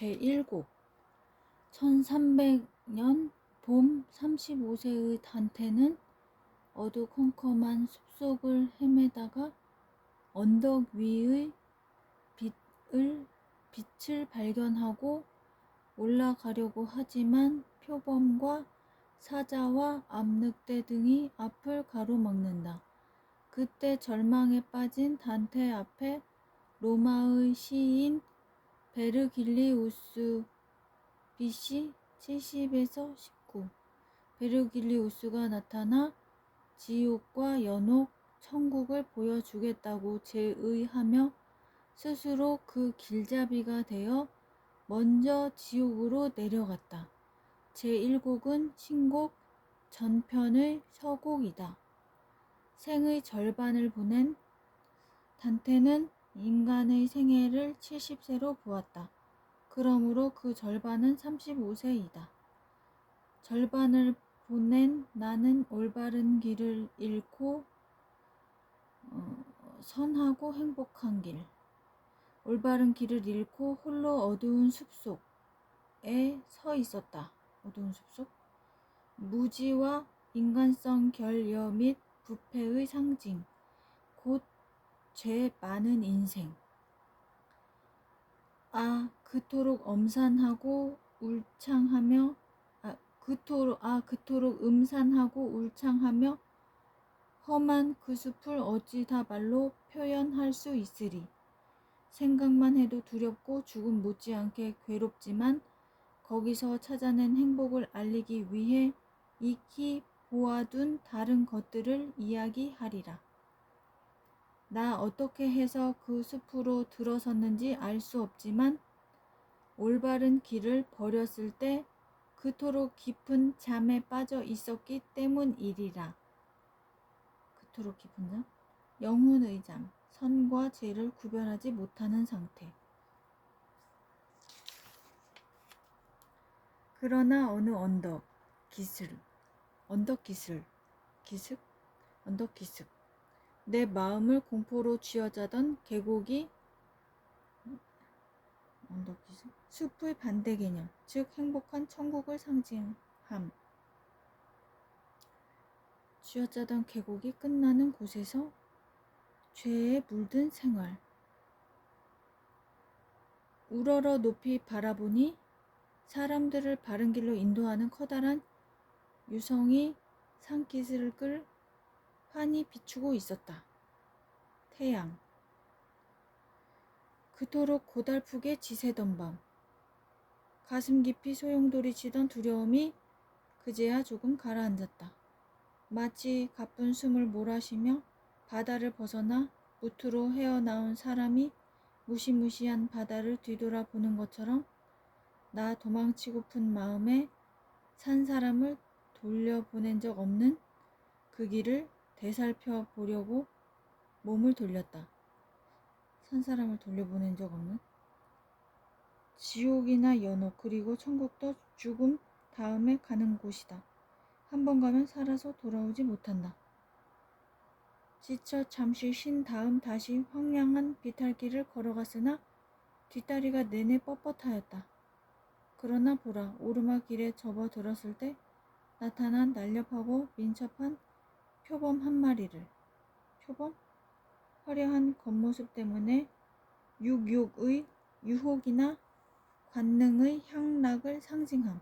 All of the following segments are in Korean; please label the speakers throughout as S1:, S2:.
S1: 제1곡 1300년 봄 35세의 단테는 어두컴컴한 숲속을 헤매다가 언덕 위의 빛을, 빛을 발견하고 올라가려고 하지만 표범과 사자와 암늑대 등이 앞을 가로막는다. 그때 절망에 빠진 단테 앞에 로마의 시인 베르길리우스 BC 70에서 19 베르길리우스가 나타나 지옥과 연옥, 천국을 보여주겠다고 제의하며 스스로 그 길잡이가 되어 먼저 지옥으로 내려갔다. 제1곡은 신곡 전편의 서곡이다. 생의 절반을 보낸 단테는 인간의 생애를 70세로 보았다. 그러므로 그 절반은 35세이다. 절반을 보낸 나는 올바른 길을 잃고 어, 선하고 행복한 길. 올바른 길을 잃고 홀로 어두운 숲속에 서 있었다. 어두운 숲속? 무지와 인간성 결여 및 부패의 상징, 곧 죄 많은 인생. 아, 그토록 엄산하고 울창하며, 아, 그토록, 아, 그토록 음산하고 울창하며, 험한 그 숲을 어찌 다 말로 표현할 수 있으리. 생각만 해도 두렵고 죽음 못지않게 괴롭지만, 거기서 찾아낸 행복을 알리기 위해 익히 보아둔 다른 것들을 이야기하리라. 나 어떻게 해서 그 숲으로 들어섰는지 알 수 없지만 올바른 길을 버렸을 때 그토록 깊은 잠에 빠져 있었기 때문이리라. 그토록 깊은 잠? 영혼의 잠, 선과 죄를 구별하지 못하는 상태. 그러나 어느 언덕, 기슬, 언덕 기슬, 기습, 언덕 기습. 내 마음을 공포로 쥐어짜던 계곡이 언덕 기습, 숲의 반대 개념, 즉 행복한 천국을 상징함. 쥐어짜던 계곡이 끝나는 곳에서 죄에 물든 생활. 우러러 높이 바라보니 사람들을 바른 길로 인도하는 커다란 유성이 산기슬을 끌 환히 비추고 있었다. 태양. 그토록 고달프게 지새던 밤. 가슴 깊이 소용돌이 치던 두려움이 그제야 조금 가라앉았다. 마치 가쁜 숨을 몰아쉬며 바다를 벗어나 무트로 헤어나온 사람이 무시무시한 바다를 뒤돌아보는 것처럼 나 도망치고픈 마음에 산 사람을 돌려보낸 적 없는 그 길을 되살펴 보려고 몸을 돌렸다. 산 사람을 돌려보낸 적 없는 지옥이나 연옥 그리고 천국도 죽음 다음에 가는 곳이다. 한 번 가면 살아서 돌아오지 못한다. 지쳐 잠시 쉰 다음 다시 황량한 비탈길을 걸어갔으나 뒷다리가 내내 뻣뻣하였다. 그러나 보라 오르막길에 접어들었을 때 나타난 날렵하고 민첩한 표범 한 마리를 표범? 화려한 겉모습 때문에 육육의 유혹이나 관능의 향락을 상징함.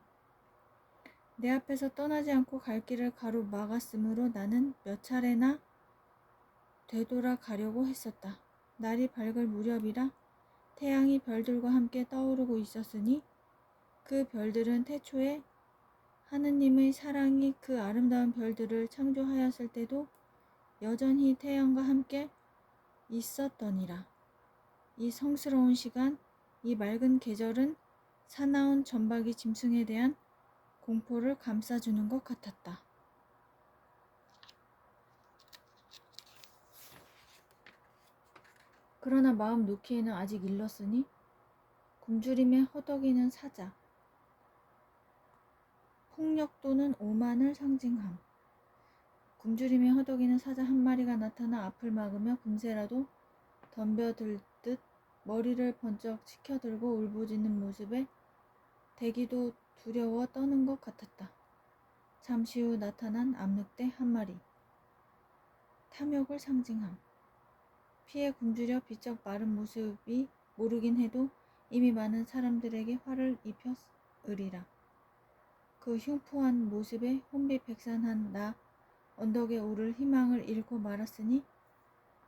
S1: 내 앞에서 떠나지 않고 갈 길을 가로막았으므로 나는 몇 차례나 되돌아 가려고 했었다. 날이 밝을 무렵이라 태양이 별들과 함께 떠오르고 있었으니 그 별들은 태초에 하느님의 사랑이 그 아름다운 별들을 창조하였을 때도 여전히 태양과 함께 있었더니라. 이 성스러운 시간, 이 맑은 계절은 사나운 전박이 짐승에 대한 공포를 감싸주는 것 같았다. 그러나 마음 놓기에는 아직 일렀으니 굶주림에 허덕이는 사자, 폭력 또는 오만을 상징함. 굶주림에 허덕이는 사자 한 마리가 나타나 앞을 막으며 금세라도 덤벼들 듯 머리를 번쩍 치켜들고 울부짖는 모습에 대기도 두려워 떠는 것 같았다. 잠시 후 나타난 암늑대 한 마리. 탐욕을 상징함. 피에 굶주려 비쩍 마른 모습이 모르긴 해도 이미 많은 사람들에게 화를 입혔으리라. 그 흉포한 모습에 혼비백산한 나 언덕에 오를 희망을 잃고 말았으니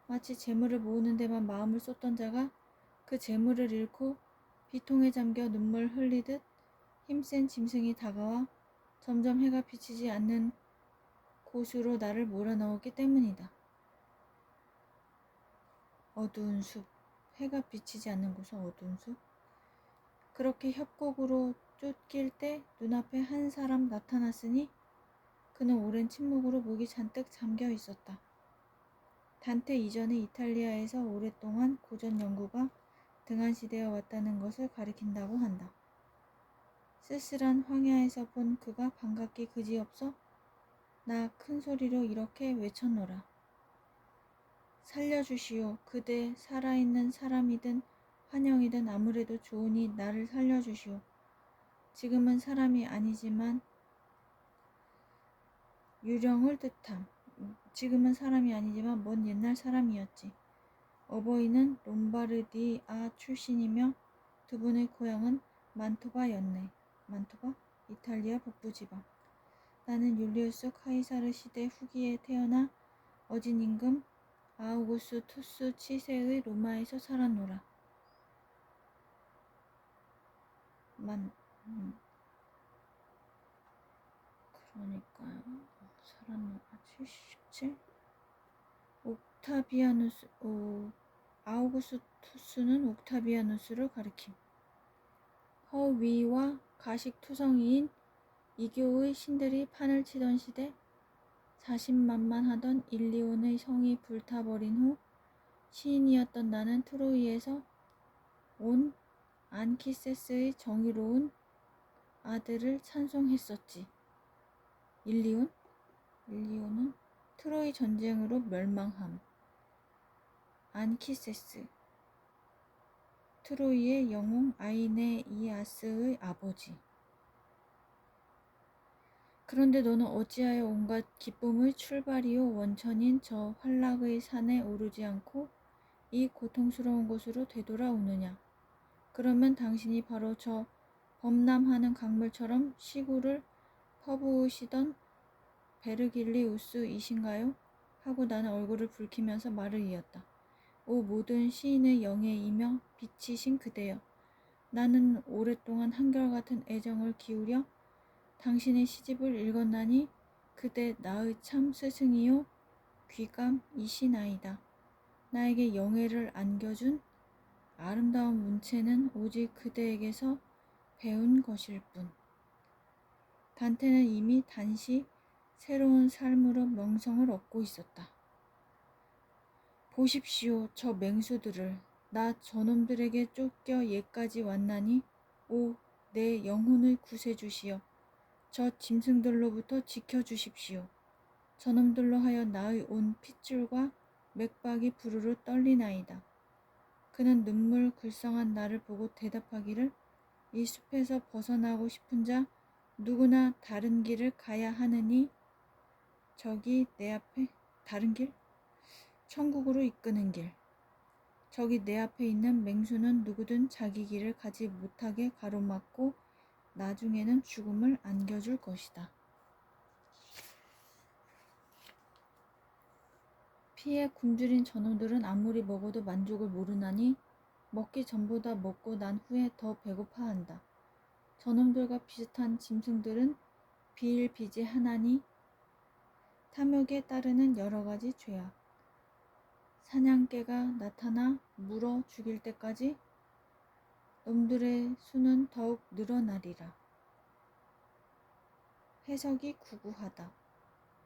S1: 마치 재물을 모으는 데만 마음을 쏟던 자가 그 재물을 잃고 비통에 잠겨 눈물 흘리듯 힘센 짐승이 다가와 점점 해가 비치지 않는 곳으로 나를 몰아넣었기 때문이다. 어두운 숲, 해가 비치지 않는 곳은 어두운 숲. 그렇게 협곡으로 쫓길 때 눈앞에 한 사람 나타났으니 그는 오랜 침묵으로 목이 잔뜩 잠겨 있었다. 단테 이전에 이탈리아에서 오랫동안 고전 연구가 등한시되어 왔다는 것을 가리킨다고 한다. 쓸쓸한 황야에서 본 그가 반갑기 그지없어 나 큰 소리로 이렇게 외쳤노라. 살려주시오. 그대 살아있는 사람이든 환영이든 아무래도 좋으니 나를 살려주시오. 지금은 사람이 아니지만 유령을 뜻함. 지금은 사람이 아니지만 먼 옛날 사람이었지. 어버이는 롬바르디아 출신이며 두 분의 고향은 만토바였네. 만토바? 이탈리아 북부 지방. 나는 율리우스 카이사르 시대 후기에 태어나 어진 임금 아우구스 투스 치세의 로마에서 살았노라. 만, 음. 그러니까요. 살았노라. 77? 옥타비아누스, 오, 아우구스투스는 옥타비아누스를 가리킴. 허위와 가식 투성이인 이교의 신들이 판을 치던 시대 자신만만하던 일리온의 성이 불타버린 후 시인이었던 나는 트로이에서 온 안키세스의 정의로운 아들을 찬송했었지. 일리온? 일리온은 트로이 전쟁으로 멸망함. 안키세스. 트로이의 영웅 아이네 이아스의 아버지. 그런데 너는 어찌하여 온갖 기쁨의 출발이요 원천인 저 환락의 산에 오르지 않고 이 고통스러운 곳으로 되돌아오느냐? 그러면 당신이 바로 저 범람하는 강물처럼 시구를 퍼부으시던 베르길리우스이신가요? 하고 나는 얼굴을 붉히면서 말을 이었다. 오 모든 시인의 영예이며 빛이신 그대여. 나는 오랫동안 한결같은 애정을 기울여 당신의 시집을 읽었나니 그대 나의 참 스승이요 귀감이시나이다. 나에게 영예를 안겨준 아름다운 문체는 오직 그대에게서 배운 것일 뿐. 단테는 이미 단시 새로운 삶으로 명성을 얻고 있었다. 보십시오, 저 맹수들을. 나 저놈들에게 쫓겨 예까지 왔나니, 오, 내 영혼을 구세주시여. 저 짐승들로부터 지켜주십시오. 저놈들로 하여 나의 온 핏줄과 맥박이 부르르 떨리나이다. 그는 눈물 글썽한 나를 보고 대답하기를 이 숲에서 벗어나고 싶은 자 누구나 다른 길을 가야 하느니 저기 내 앞에 다른 길? 천국으로 이끄는 길. 저기 내 앞에 있는 맹수는 누구든 자기 길을 가지 못하게 가로막고 나중에는 죽음을 안겨줄 것이다. 피에 굶주린 저놈들은 아무리 먹어도 만족을 모르나니 먹기 전보다 먹고 난 후에 더 배고파한다. 저놈들과 비슷한 짐승들은 비일비재하나니 탐욕에 따르는 여러 가지 죄악. 사냥개가 나타나 물어 죽일 때까지 놈들의 수는 더욱 늘어나리라. 해석이 구구하다.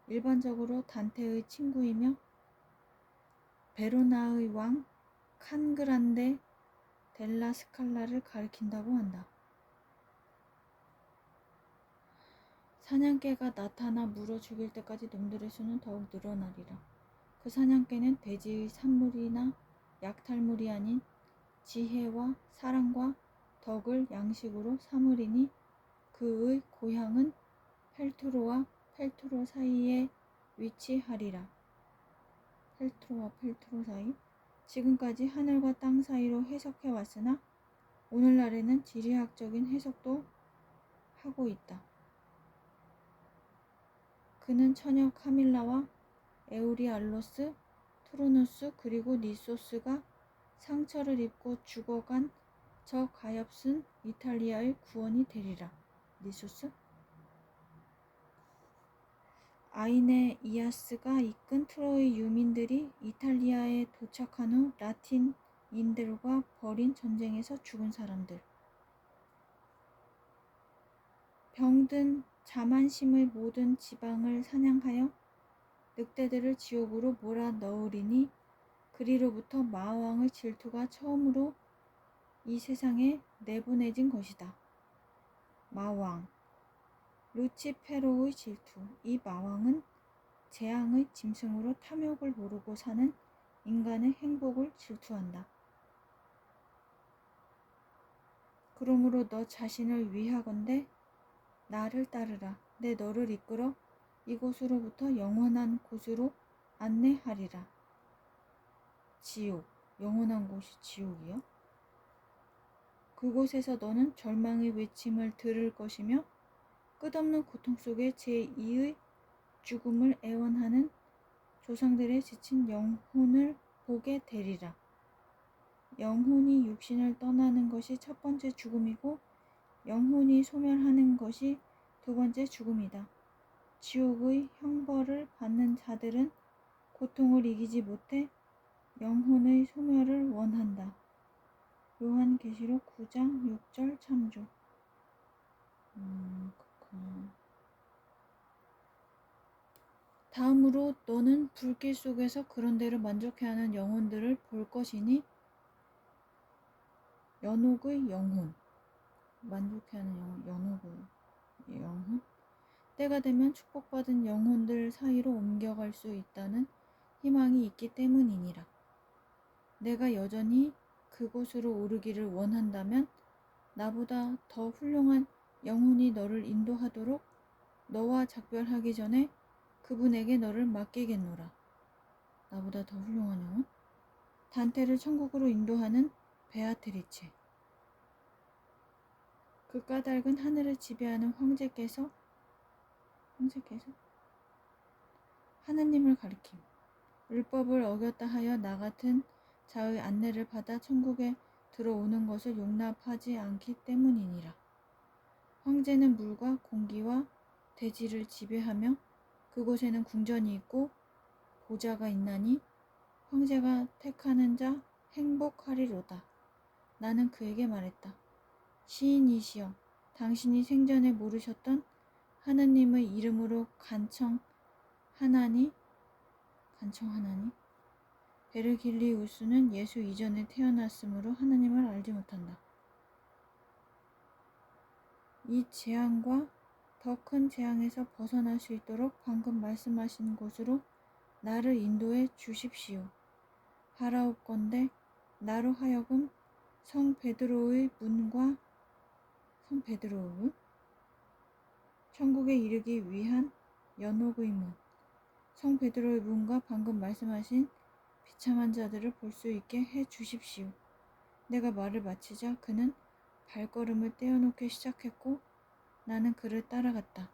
S1: 일반적으로 단테의 친구이며 베로나의 왕 칸그란데 델라 스칼라를 가리킨다고 한다. 사냥개가 나타나 물어 죽일 때까지 놈들의 수는 더욱 늘어나리라. 그 사냥개는 돼지의 산물이나 약탈물이 아닌 지혜와 사랑과 덕을 양식으로 삼으리니 그의 고향은 펠트로와 펠트로 사이에 위치하리라. 펠트로와 펠트로 사이? 지금까지 하늘과 땅 사이로 해석해 왔으나 오늘날에는 지리학적인 해석도 하고 있다. 그는 처녀 카밀라와 에우리알로스, 트로누스 그리고 니소스가 상처를 입고 죽어간 저 가엾은 이탈리아의 구원이 되리라. 니소스? 아이네 이아스가 이끈 트로이 유민들이 이탈리아에 도착한 후 라틴인들과 벌인 전쟁에서 죽은 사람들. 병든 자만심의 모든 지방을 사냥하여 늑대들을 지옥으로 몰아 넣으리니 그리로부터 마왕의 질투가 처음으로 이 세상에 내보내진 것이다. 마왕 루치페로의 질투 이 마왕은 재앙의 짐승으로 탐욕을 모르고 사는 인간의 행복을 질투한다. 그러므로 너 자신을 위하건대 나를 따르라. 내 너를 이끌어 이곳으로부터 영원한 곳으로 안내하리라. 지옥, 영원한 곳이 지옥이요? 그곳에서 너는 절망의 외침을 들을 것이며 끝없는 고통 속에 제2의 죽음을 애원하는 조상들의 지친 영혼을 보게 되리라. 영혼이 육신을 떠나는 것이 첫 번째 죽음이고 영혼이 소멸하는 것이 두 번째 죽음이다. 지옥의 형벌을 받는 자들은 고통을 이기지 못해 영혼의 소멸을 원한다. 요한계시록 9장 6절 참조. 음. 다음으로 너는 불길 속에서 그런 대로 만족해하는 영혼들을 볼 것이니 연옥의 영혼 만족해하는 영혼 연옥의 영혼 때가 되면 축복받은 영혼들 사이로 옮겨갈 수 있다는 희망이 있기 때문이니라. 내가 여전히 그곳으로 오르기를 원한다면 나보다 더 훌륭한 영혼이 너를 인도하도록 너와 작별하기 전에 그분에게 너를 맡기겠노라. 나보다 더 훌륭한 영혼? 단테를 천국으로 인도하는 베아트리체. 그 까닭은 하늘을 지배하는 황제께서 황제께서 하느님을 가리킴. 율법을 어겼다 하여 나 같은 자의 안내를 받아 천국에 들어오는 것을 용납하지 않기 때문이니라. 황제는 물과 공기와 대지를 지배하며 그곳에는 궁전이 있고 보좌가 있나니 황제가 택하는 자 행복하리로다. 나는 그에게 말했다. 시인이시여, 당신이 생전에 모르셨던 하느님의 이름으로 간청하나니 간청하나니 베르길리우스는 예수 이전에 태어났으므로 하느님을 알지 못한다. 이 재앙과 더 큰 재앙에서 벗어날 수 있도록 방금 말씀하신 곳으로 나를 인도해 주십시오. 바라옵건대 나로 하여금 성 베드로의 문과 성 베드로의 천국에 이르기 위한 연옥의 문, 성 베드로의 문과 방금 말씀하신 비참한 자들을 볼 수 있게 해 주십시오. 내가 말을 마치자 그는 발걸음을 떼어놓기 시작했고 나는 그를 따라갔다.